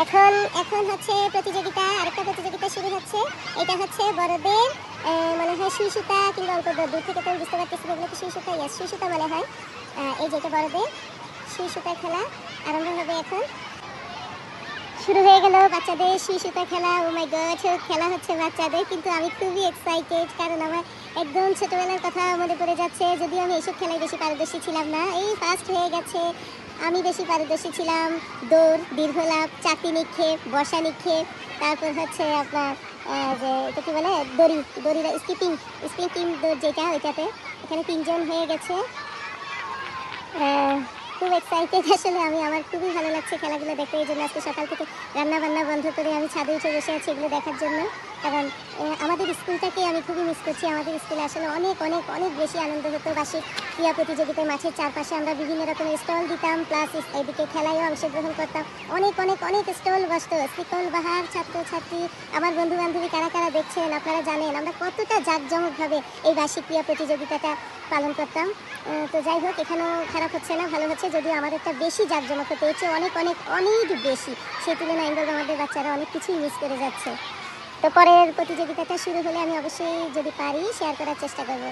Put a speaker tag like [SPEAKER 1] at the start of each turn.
[SPEAKER 1] এখন এখন হচ্ছে প্রতিযোগিতা, আরেকটা প্রতিযোগিতা শুরু হচ্ছে। এটা হচ্ছে বড়দের মনে হয় সুই কিংবা অল্প দূর থেকে তো বুঝতে পারতেছি এগুলো কি সুই সুতা সুতা মনে হয়। এই যেটা বড়দের সুই সুতা খেলা আরম্ভ হবে এখন। শুরু হয়ে গেল বাচ্চাদের সুতা খেলা। ও মাই গড খেলা হচ্ছে বাচ্চাদের, কিন্তু আমি খুবই এক্সাইটেড কারণ আমার একদম ছোটবেলার কথা মনে পড়ে যাচ্ছে। যদিও আমি এইসব খেলায় বেশি পারদর্শী ছিলাম না, এই ফার্স্ট হয়ে গেছে। আমি বেশি পারদর্শী ছিলাম দৌড় দীর্ঘলাভ চাকরি নিক্ষেপ, বসা নিক্ষেপ, তারপর হচ্ছে আপনার যে এটা কি বলে? দড়ি দড়ি স্কিপিং স্কিপিং দৌড় যেটা, ওইটাতে। এখানে তিনজন হয়ে গেছে। এক্সাইটেড আসলে আমি, আমার খুবই ভালো লাগছে খেলাগুলো দেখতে। এই জন্য আজকে সকাল থেকে রান্না বান্না বন্ধ করে আমি ছাদে উঠে বসে আছি এগুলো দেখার জন্য। কারণ আমাদের স্কুলটাকে আমি খুবই মিস করছি। আমাদের স্কুলে আসলে অনেক অনেক অনেক বেশি আনন্দ হতো। বার্ষিক ক্রীড়া প্রতিযোগিতায় মাঠের চারপাশে আমরা বিভিন্ন রকমের স্টল দিতাম প্লাস এদিকে খেলায়ও অংশগ্রহণ করতাম। অনেক অনেক অনেক স্টল বসতো। শিকল বাহার, ছাত্রছাত্রী, আমার বন্ধু বান্ধবী কারা কারা দেখছেন আপনারা জানেন। আমরা কতটা জাঁকজমকভাবে এই বার্ষিক ক্রীড়া প্রতিযোগিতাটা পালন করতাম। তো যাই হোক, এখানেও খারাপ হচ্ছে না, ভালো হচ্ছে। যদিও আমাদেরটা বেশি জাঁকজমক হতে। হচ্ছে অনেক অনেক অনেক বেশি। সেই তুলনায় আমাদের বাচ্চারা অনেক কিছুই মিস করে যাচ্ছে। তো পরের প্রতিযোগিতাটা শুরু হলে আমি অবশ্যই যদি পারি শেয়ার করার চেষ্টা করব।